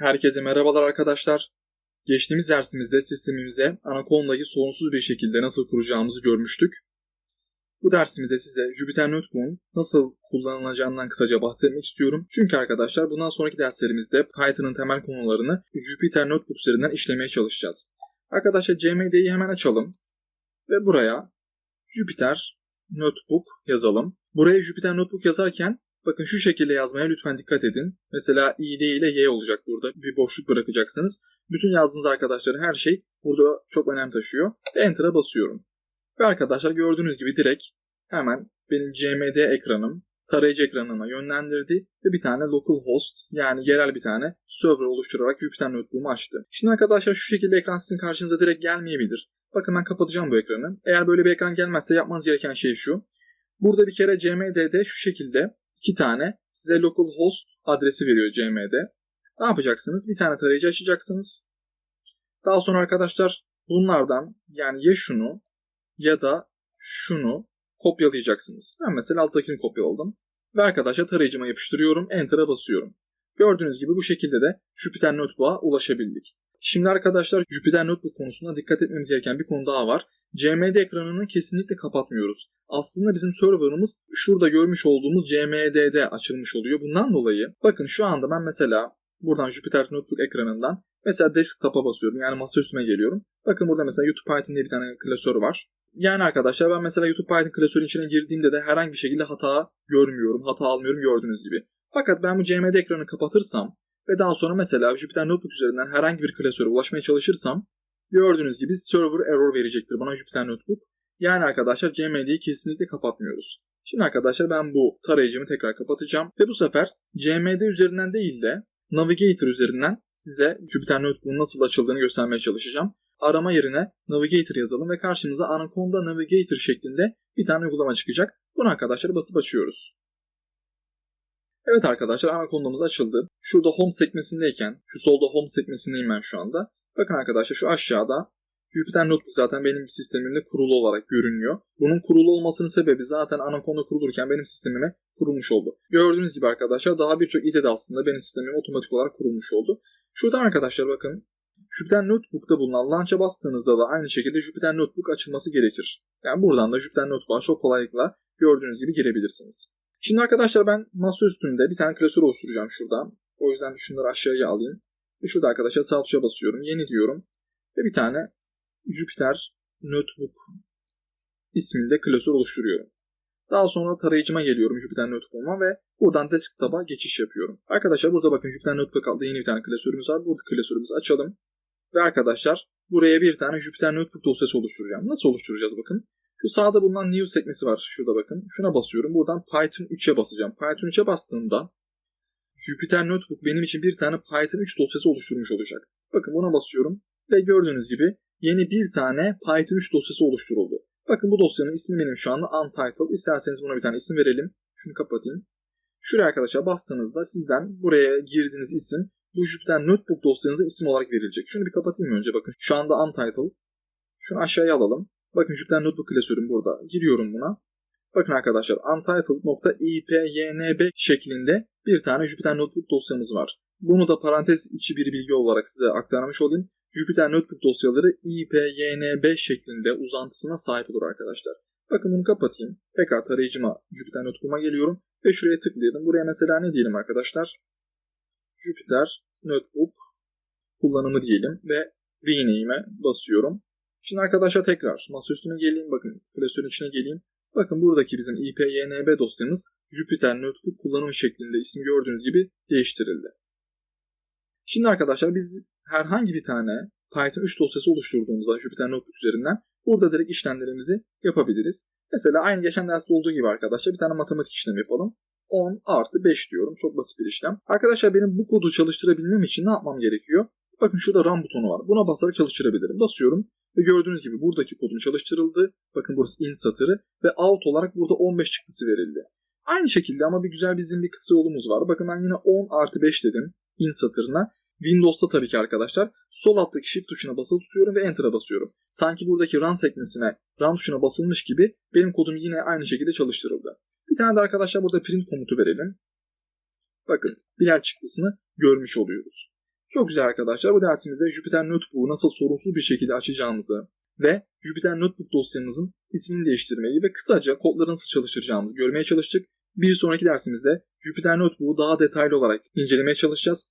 Herkese merhabalar arkadaşlar. Geçtiğimiz dersimizde sistemimize Anaconda'yı sorunsuz bir şekilde nasıl kuracağımızı görmüştük. Bu dersimizde size Jupyter Notebook'un nasıl kullanılacağından kısaca bahsetmek istiyorum. Çünkü arkadaşlar bundan sonraki derslerimizde Python'ın temel konularını Jupyter Notebook üzerinden işlemeye çalışacağız. Arkadaşlar CMD'yi hemen açalım ve buraya Jupyter Notebook yazalım. Buraya Jupyter Notebook yazarken Bakın şu şekilde yazmaya lütfen dikkat edin. Mesela id ile y olacak burada. Bir boşluk bırakacaksınız. Bütün yazdığınız arkadaşlar her şey burada çok önem taşıyor. Enter'a basıyorum. Ve arkadaşlar gördüğünüz gibi direkt hemen benim CMD ekranım tarayıcı ekranına yönlendirdi ve bir tane localhost yani yerel bir tane server oluşturarak Jupyter Notebook'umu açtı. Şimdi arkadaşlar şu şekilde ekran sizin karşınıza direkt gelmeyebilir. Bakın ben kapatacağım bu ekranı. Eğer böyle bir ekran gelmezse yapmanız gereken şey şu. Burada bir kere CMD'de şu şekilde iki tane size localhost adresi veriyor CMD. Ne yapacaksınız? Bir tane tarayıcı açacaksınız. Daha sonra arkadaşlar bunlardan yani ya şunu ya da şunu kopyalayacaksınız. Ben mesela alttakini kopyaladım. Ve arkadaşlar tarayıcıma yapıştırıyorum. Enter'a basıyorum. Gördüğünüz gibi bu şekilde de Jupyter Notebook'a ulaşabildik. Şimdi arkadaşlar Jupyter Notebook konusunda dikkat etmemiz gereken bir konu daha var. CMD ekranını kesinlikle kapatmıyoruz. Aslında bizim serverımız şurada görmüş olduğumuz CMD'de açılmış oluyor. Bundan dolayı bakın şu anda ben mesela buradan Jupyter Notebook ekranından mesela desktop'a basıyorum. Yani masaüstüme geliyorum. Bakın burada mesela YouTube Python diye bir tane klasör var. Yani arkadaşlar ben mesela YouTube Python klasörün içine girdiğimde de herhangi bir şekilde hata görmüyorum. Hata almıyorum gördüğünüz gibi. Fakat ben bu CMD ekranı kapatırsam ve daha sonra mesela Jupyter Notebook üzerinden herhangi bir klasöre ulaşmaya çalışırsam gördüğünüz gibi server error verecektir bana Jupyter Notebook. Yani arkadaşlar CMD'yi kesinlikle kapatmıyoruz. Şimdi arkadaşlar ben bu tarayıcımı tekrar kapatacağım ve bu sefer CMD üzerinden değil de Navigator üzerinden size Jupyter Notebook'un nasıl açıldığını göstermeye çalışacağım. Arama yerine Navigator yazalım ve karşımıza Anaconda Navigator şeklinde bir tane uygulama çıkacak. Bunu arkadaşlar basıp açıyoruz. Evet arkadaşlar Anaconda'mız açıldı. Şurada Home sekmesindeyken, şu solda Home sekmesindeyim ben şu anda. Bakın arkadaşlar şu aşağıda Jupyter Notebook zaten benim sistemimde kurulu olarak görünüyor. Bunun kurulu olmasının sebebi zaten Anaconda kurulurken benim sistemime kurulmuş oldu. Gördüğünüz gibi arkadaşlar daha birçok IDE de aslında benim sistemime otomatik olarak kurulmuş oldu. Şuradan arkadaşlar bakın Jupyter Notebook'ta bulunan Launch'a bastığınızda da aynı şekilde Jupyter Notebook açılması gerekir. Yani buradan da Jupyter Notebook'a çok kolaylıkla gördüğünüz gibi girebilirsiniz. Şimdi arkadaşlar ben masa üstünde bir tane klasör oluşturacağım şuradan. O yüzden şunları aşağıya alayım. Ve şurada arkadaşlar sağ tuşa basıyorum. Yeni diyorum. Ve bir tane Jupyter Notebook isminde klasör oluşturuyorum. Daha sonra tarayıcıma geliyorum Jupyter Notebook'uma ve buradan desktop'a geçiş yapıyorum. Arkadaşlar burada bakın Jupyter Notebook adlı yeni bir tane klasörümüz var. Burada klasörümüzü açalım. Ve arkadaşlar buraya bir tane Jupyter Notebook dosyası oluşturacağım. Nasıl oluşturacağız bakın. Şu sağda bulunan New sekmesi var. Şurada bakın. Şuna basıyorum. Buradan Python 3'e basacağım. Python 3'e bastığımda Jupyter Notebook benim için bir tane Python 3 dosyası oluşturmuş olacak. Bakın buna basıyorum. Ve gördüğünüz gibi yeni bir tane Python 3 dosyası oluşturuldu. Bakın bu dosyanın ismi benim şu anda Untitled. İsterseniz buna bir tane isim verelim. Şunu kapatayım. Şuraya arkadaşlar bastığınızda sizden buraya girdiğiniz isim bu Jupyter Notebook dosyanıza isim olarak verilecek. Şunu bir kapatayım önce bakın. Şu anda Untitled. Şunu aşağıya alalım. Bakın Jupyter Notebook klasörüm burada. Giriyorum buna. Bakın arkadaşlar untitled.ipynb şeklinde bir tane Jupyter Notebook dosyamız var. Bunu da parantez içi bir bilgi olarak size aktarmış olayım. Jupyter Notebook dosyaları ipynb şeklinde uzantısına sahip olur arkadaşlar. Bakın bunu kapatayım. Tekrar tarayıcıma Jupyter Notebook'uma geliyorum ve şuraya tıklayalım. Buraya mesela ne diyelim arkadaşlar? Jupyter Notebook kullanımı diyelim ve rename'e basıyorum. Şimdi arkadaşlar tekrar masa üstüne geleyim. Bakın klasörün içine geleyim. Bakın buradaki bizim ipynb dosyamız Jupyter Notebook kullanım şeklinde isim gördüğünüz gibi değiştirildi. Şimdi arkadaşlar biz herhangi bir tane Python 3 dosyası oluşturduğumuzda Jupyter Notebook üzerinden burada direkt işlemlerimizi yapabiliriz. Mesela aynı geçen derste olduğu gibi arkadaşlar bir tane matematik işlemi yapalım. 10 artı 5 diyorum. Çok basit bir işlem. Arkadaşlar benim bu kodu çalıştırabilmem için ne yapmam gerekiyor? Bakın şurada run butonu var. Buna basarak çalıştırabilirim. Basıyorum ve gördüğünüz gibi buradaki kodun çalıştırıldı. Bakın burası in satırı ve out olarak burada 15 çıktısı verildi. Aynı şekilde ama bir güzel bizim bir kısa yolumuz var. Bakın ben yine 10 artı 5 dedim in satırına Windows'ta tabii ki arkadaşlar sol alttaki Shift tuşuna basılı tutuyorum ve Enter'a basıyorum. Sanki buradaki Run sekmesine Run tuşuna basılmış gibi benim kodum yine aynı şekilde çalıştırıldı. Bir tane de arkadaşlar burada print komutu verelim. Bakın birer çıktısını görmüş oluyoruz. Çok güzel arkadaşlar bu dersimizde Jupyter Notebook'u nasıl sorunsuz bir şekilde açacağımızı ve Jupyter Notebook dosyamızın ismini değiştirmeyi ve kısaca kodları nasıl çalıştıracağımızı görmeye çalıştık. Bir sonraki dersimizde Jupyter Notebook'u daha detaylı olarak incelemeye çalışacağız.